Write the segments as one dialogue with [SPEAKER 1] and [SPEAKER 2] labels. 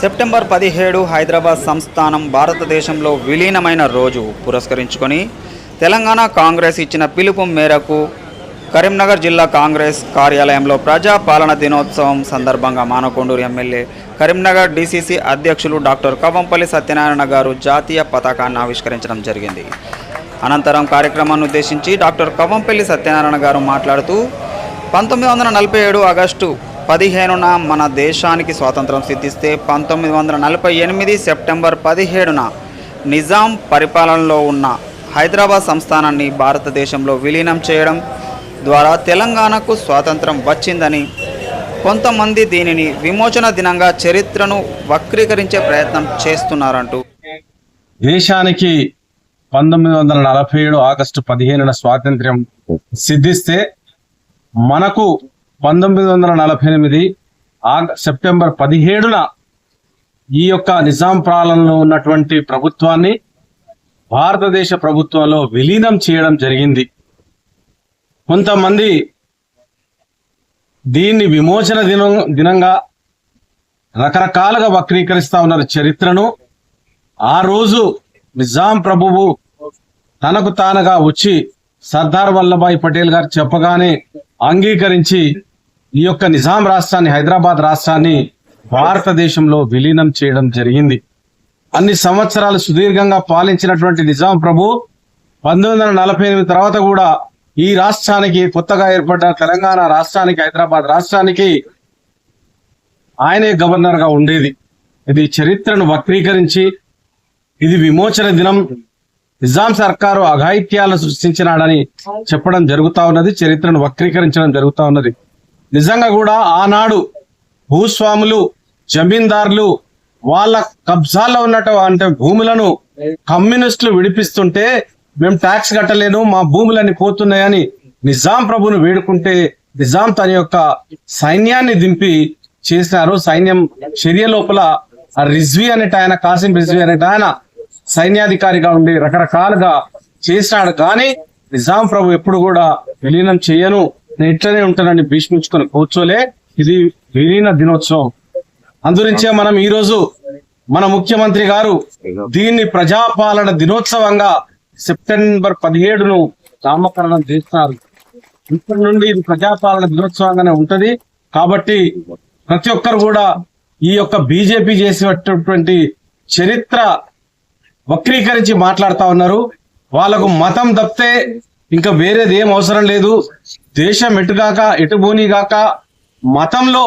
[SPEAKER 1] September పదిహేడు హైదరాబాద్ సంస్థానం భారతదేశంలో విలీనమైన రోజు పురస్కరించుకొని తెలంగాణ కాంగ్రెస్ ఇచ్చిన పిలుపు మేరకు కరీంనగర్ జిల్లా కాంగ్రెస్ కార్యాలయంలో ప్రజా పాలన దినోత్సవం సందర్భంగా మానకొండూరు ఎమ్మెల్యే కరీంనగర్ డీసీసీ అధ్యక్షులు డాక్టర్ కవంపల్లి సత్యనారాయణ గారు జాతీయ పతాకాన్ని ఆవిష్కరించడం జరిగింది. అనంతరం కార్యక్రమాన్ని ఉద్దేశించి డాక్టర్ కవంపల్లి సత్యనారాయణ గారు మాట్లాడుతూ పంతొమ్మిది వందల నలభై ఏడు ఆగస్టు పదిహేనున మన దేశానికి స్వాతంత్రం సిద్ధిస్తే పంతొమ్మిది వందల నలభై ఎనిమిది సెప్టెంబర్ పదిహేడున నిజాం పరిపాలనలో ఉన్న హైదరాబాద్ సంస్థానాన్ని భారతదేశంలో విలీనం చేయడం ద్వారా తెలంగాణకు స్వాతంత్రం వచ్చిందని కొంతమంది దీనిని విమోచన దినంగా చరిత్రను వక్రీకరించే ప్రయత్నం చేస్తున్నారంటూ.
[SPEAKER 2] దేశానికి పంతొమ్మిది వందల నలభై ఏడు ఆగస్టు పదిహేనున స్వాతంత్ర్యం సిద్ధిస్తే మనకు పంతొమ్మిది వందల నలభై ఎనిమిది సెప్టెంబర్ పదిహేడున ఈ యొక్క నిజాం పాలనలో ఉన్నటువంటి ప్రభుత్వాన్ని భారతదేశ ప్రభుత్వంలో విలీనం చేయడం జరిగింది. కొంతమంది దీన్ని విమోచన దినం దినంగా రకరకాలుగా వక్రీకరిస్తా ఉన్నారు చరిత్రను. ఆ రోజు నిజాం ప్రభువు తనకు తానుగా వచ్చి సర్దార్ వల్లభాయ్ పటేల్ గారు చెప్పగానే అంగీకరించి ఈ యొక్క నిజాం రాష్ట్రాన్ని హైదరాబాద్ రాష్ట్రాన్ని భారతదేశంలో విలీనం చేయడం జరిగింది. అన్ని సంవత్సరాలు సుదీర్ఘంగా పాలించినటువంటి నిజాం ప్రభు పంతొమ్మిది వందల నలభై ఎనిమిది తర్వాత కూడా ఈ రాష్ట్రానికి కొత్తగా ఏర్పడ్డ తెలంగాణ రాష్ట్రానికి హైదరాబాద్ రాష్ట్రానికి ఆయనే గవర్నర్గా ఉండేది. ఇది చరిత్రను వక్రీకరించి ఇది విమోచన దినం. నిజాం సర్కారు అఘాయిత్యాలను సృష్టించినాడని చెప్పడం జరుగుతా ఉన్నది చరిత్రను వక్రీకరించడం జరుగుతా ఉన్నది. నిజంగా కూడా ఆనాడు భూస్వాములు జమీందారులు వాళ్ళ కబ్జాల్లో ఉన్నట్టు అంటే భూములను కమ్యూనిస్టులు విడిపిస్తుంటే మేము ట్యాక్స్ కట్టలేను మా భూములన్నీ పోతున్నాయని నిజాం ప్రభును వేడుకుంటే నిజాం తన యొక్క సైన్యాన్ని దింపి చేసినారు. సైన్యం చర్య లోపల ఆ రిజ్వీ అనేట ఆయన కాసిం రిజ్వీ అనేట ఆయన సైన్యాధికారిగా ఉండి రకరకాలుగా చేసినాడు. కానీ నిజాం ప్రభు ఎప్పుడు కూడా విలీనం చేయను. ఇట్లనే ఉంటానని భీష్మించుకొని కూర్చోలే. ఇది విలీన దినోత్సవం. అందురించే మనం ఈ రోజు మన ముఖ్యమంత్రి గారు దీన్ని ప్రజాపాలన దినోత్సవంగా సెప్టెంబర్ పదిహేడును నామకరణం చేస్తున్నారు. ఇప్పటి నుండి ఇది ప్రజాపాలన దినోత్సవంగానే ఉంటది. కాబట్టి ప్రతి ఒక్కరు కూడా ఈ యొక్క బీజేపీ చేసేటటువంటి చరిత్ర వక్రీకరించి మాట్లాడుతా ఉన్నారు. వాళ్ళకు మతం తప్పితే ఇంకా వేరేది ఏం అవసరం లేదు. దేశం ఎటుగాక ఎటు గాక మతంలో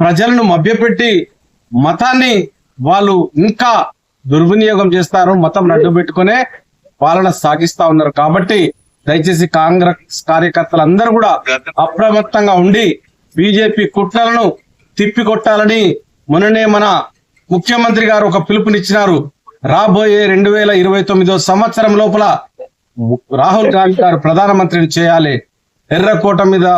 [SPEAKER 2] ప్రజలను మభ్యపెట్టి మతాన్ని వాళ్ళు ఇంకా దుర్వినియోగం చేస్తారు. మతం అడ్డు పెట్టుకునే పాలన సాగిస్తా ఉన్నారు. కాబట్టి దయచేసి కాంగ్రెస్ కార్యకర్తలందరూ కూడా అప్రమత్తంగా ఉండి బీజేపీ కుట్రలను తిప్పికొట్టాలని మొన్ననే మన ముఖ్యమంత్రి గారు ఒక పిలుపునిచ్చినారు. రాబోయే రెండు వేల ఇరవై తొమ్మిదో సంవత్సరం లోపల రాహుల్ గాంధీ గారు ప్రధానమంత్రిని చేయాలి. ఎర్రకోట మీద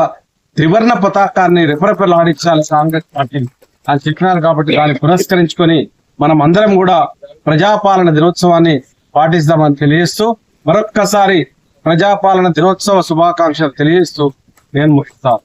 [SPEAKER 2] త్రివర్ణ పతాకాన్ని రెపరెపలాడించాలి కాంగ్రెస్ పార్టీ. అని చెప్పినారు కాబట్టి దాన్ని పురస్కరించుకొని మనం అందరం కూడా ప్రజాపాలన దినోత్సవాన్ని పాటిస్తామని తెలియజేస్తూ మరొక్కసారి ప్రజాపాలన దినోత్సవ శుభాకాంక్షలు తెలియజేస్తూ నేను ముగిస్తాను